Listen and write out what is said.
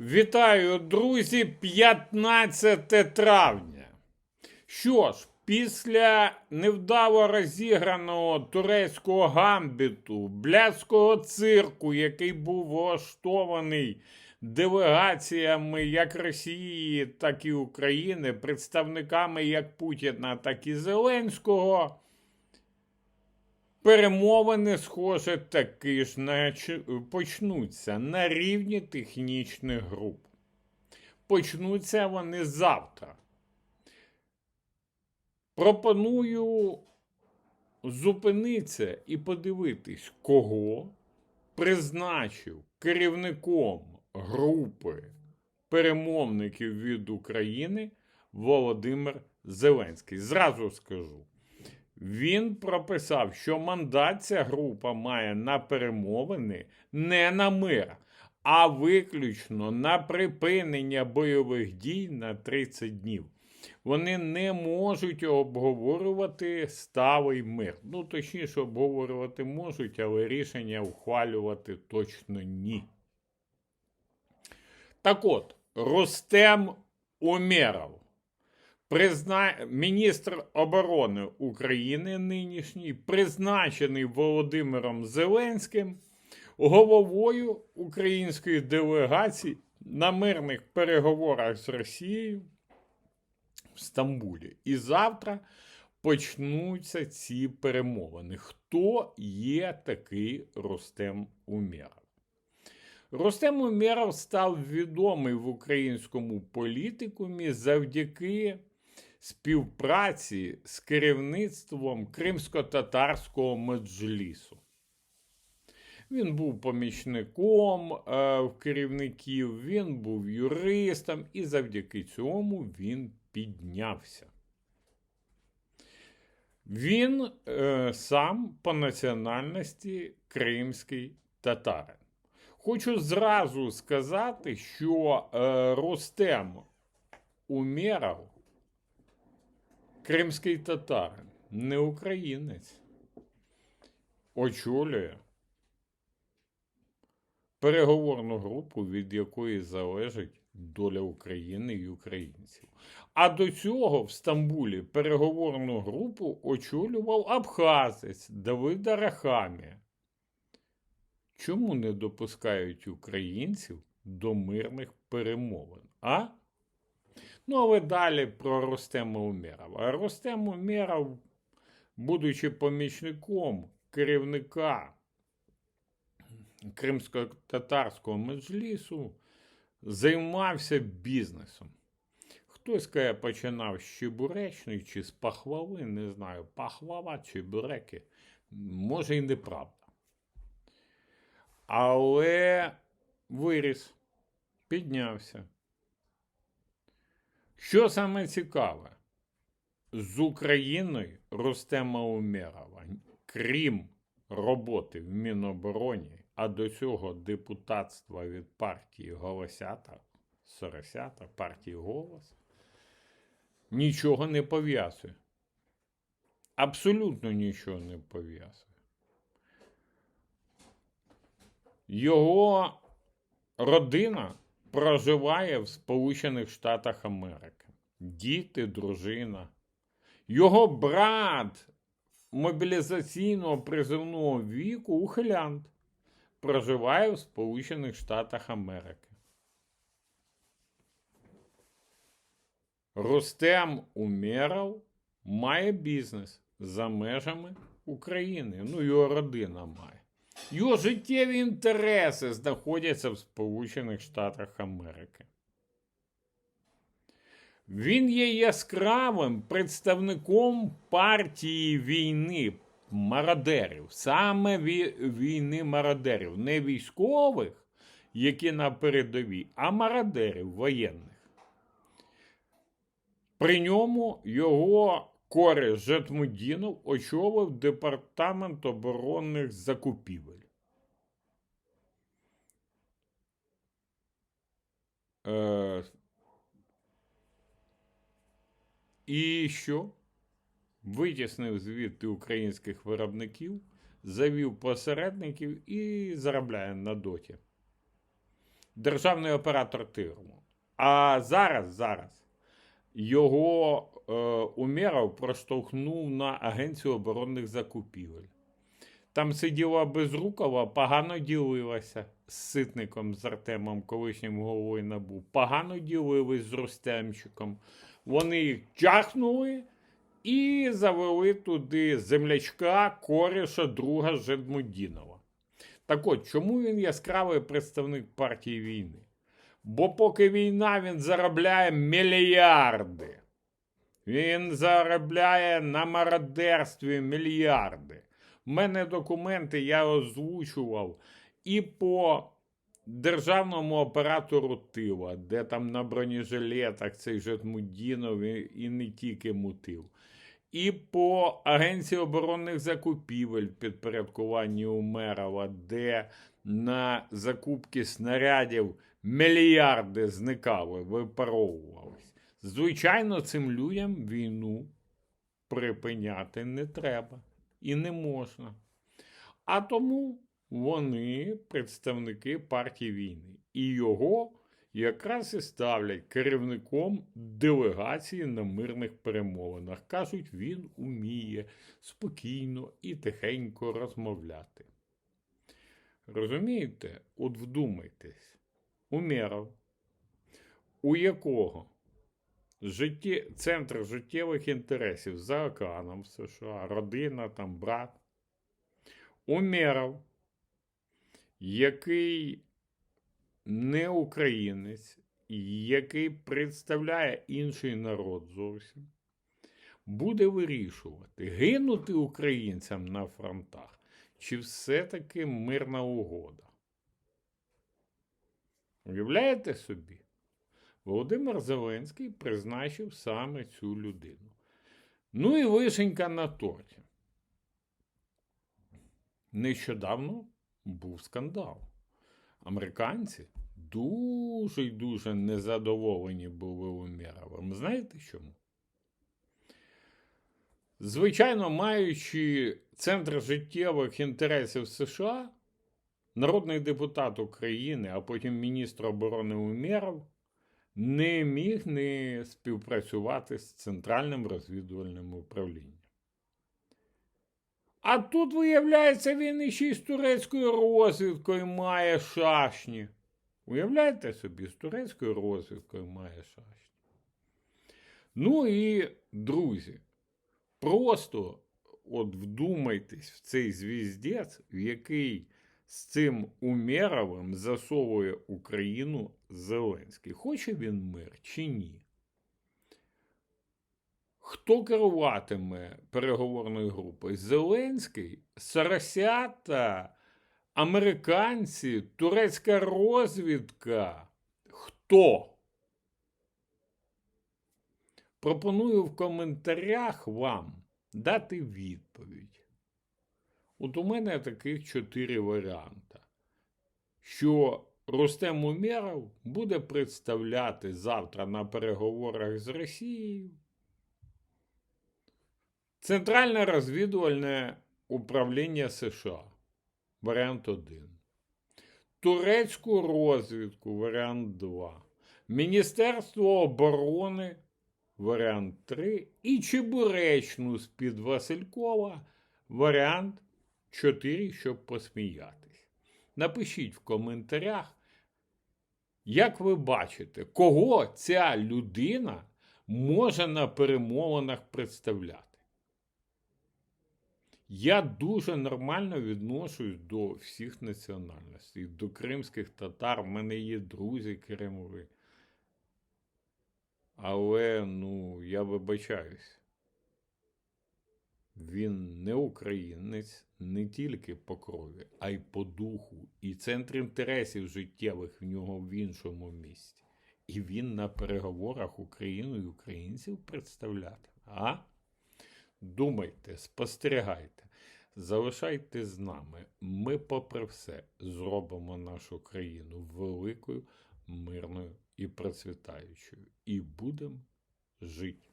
Вітаю, друзі, 15 травня. Що ж, після невдало розіграного турецького гамбіту, блядського цирку, який був влаштований делегаціями як Росії, так і України, представниками як Путіна, так і Зеленського, перемовини, схоже, таки ж нач- почнуться на рівні технічних груп. Почнуться вони завтра. Пропоную зупинитися і подивитись, кого призначив керівником групи перемовників від України Володимир Зеленський. Зразу скажу. Він прописав, що мандат ця група має на перемовини не на мир, а виключно на припинення бойових дій на 30 днів. Вони не можуть обговорювати сталий мир. Ну, точніше, обговорювати можуть, але рішення ухвалювати точно ні. Так от, Рустем Умєров, призна... міністр оборони України нинішній, призначений Володимиром Зеленським головою української делегації на мирних переговорах з Росією в Стамбулі. І завтра почнуться ці перемовини. Хто є такий Рустем Умєров? Рустем Умєров став відомий в українському політикумі завдяки співпраці з керівництвом кримсько-татарського меджлісу. Він був помічником е, в керівників, він був юристом, і завдяки цьому він піднявся. Він е, сам по національності кримський татарин. Хочу зразу сказати, що е, Рустем Умєров кримський татарин, не українець, очолює переговорну групу, від якої залежить доля України і українців. А до цього в Стамбулі переговорну групу очолював абхазець Давид Арахамія. Чому не допускають українців до мирних перемовин? А? Ну, але далі про Ростема Умєрова. Ростем Умєров, будучи помічником керівника кримсько-татарського меджлісу, займався бізнесом. Хтось каже, починав з чебуречної чи з пахвали, не знаю, пахвава чи буреки. Може і неправда. Але виріс, піднявся. Що саме цікаве, з Україною Рустема Умєрова, крім роботи в Мінобороні, а до цього депутатства від партії Голосята, Соросята, партії Голос, нічого не пов'язує. Абсолютно нічого не пов'язує. Його родина проживає в Сполучених Штатах Америки. Діти, дружина. Його брат мобілізаційного призовного віку ухилянт проживає в Сполучених Штатах Америки. Рустем Умєров має бізнес за межами України. Ну, його родина має. Його життєві інтереси знаходяться в Сполучених Штатах Америки. Він є яскравим представником партії війни мародерів, саме війни мародерів, не військових, які на передовій, а мародерів воєнних. При ньому його Кореш Жетмудінов очолив департамент оборонних закупівель. Е, і що? Витіснив звідти українських виробників, завів посередників і заробляє на доті. державний оператор тирму. А зараз, зараз його е, Умєров проштовхнув на Агенцію оборонних закупівель. Там сиділа Безрукова, погано ділилася з ситником з Артемом, колишнім головою НАБУ. Погано ділились з Рустемчиком. Вони їх тягнули і завели туди землячка, коріша, друга Жедмудінова. Так от, чому він яскравий представник партії війни? Бо поки війна він заробляє мільярди. Він заробляє на мародерстві мільярди. У мене документи я озвучував і по державному оператору Тила, де там на бронежилетах цей же Мудінов і, і не тільки мутив. І по Агенції оборонних закупівель в підпорядкуванні Умерова, де на закупки снарядів мільярди зникали, випаровувались. Звичайно, цим людям війну припиняти не треба і не можна. А тому вони представники партії війни. І його якраз і ставлять керівником делегації на мирних перемовинах. Кажуть, він уміє спокійно і тихенько розмовляти. Розумієте? От вдумайтесь, Умєров, у якого житті... центр життєвих інтересів за океаном в США, родина, там брат. Умєров, який не українець, який представляє інший народ зовсім, буде вирішувати, гинути українцям на фронтах, чи все-таки мирна угода. Уявляєте собі? Володимир Зеленський призначив саме цю людину. Ну і вишенька на торті. Нещодавно був скандал. Американці дуже й дуже незадоволені були Умєровим. Знаєте чому? Звичайно, маючи центр життєвих інтересів США, народний депутат України, а потім міністр оборони Умєров не міг не співпрацювати з Центральним розвідувальним управлінням. А тут, виявляється, він іще з турецькою розвідкою має шашні. Уявляєте собі, з турецькою розвідкою має шашні. Ну і, друзі, просто от вдумайтесь в цей звіздець, в який з цим Умєровим засовує Україну Зеленський. Хоче він мир чи ні? Хто керуватиме переговорною групою? Зеленський, Сарасята, американці, турецька розвідка? Хто? Пропоную в коментарях вам дати відповідь. От у мене таких чотири варіанти. Що Рустем Умєров буде представляти завтра на переговорах з Росією Центральне розвідувальне управління США. Варіант 1. Турецьку розвідку варіант 2. Міністерство оборони варіант 3. І Чебуречну з-під Василькова варіант 4, щоб посміятись. Напишіть в коментарях, як ви бачите, кого ця людина може на перемовинах представляти. Я дуже нормально відношусь до всіх національностей, до кримських татар, в мене є друзі кримові. Але, ну, я вибачаюсь, він не українець не тільки по крові, а й по духу. І центр інтересів життєвих в нього в іншому місці. І він на переговорах Україну і українців представляти. А? Думайте, спостерігайте, залишайте з нами. Ми, попри все, зробимо нашу країну великою, мирною і процвітаючою. І будемо жити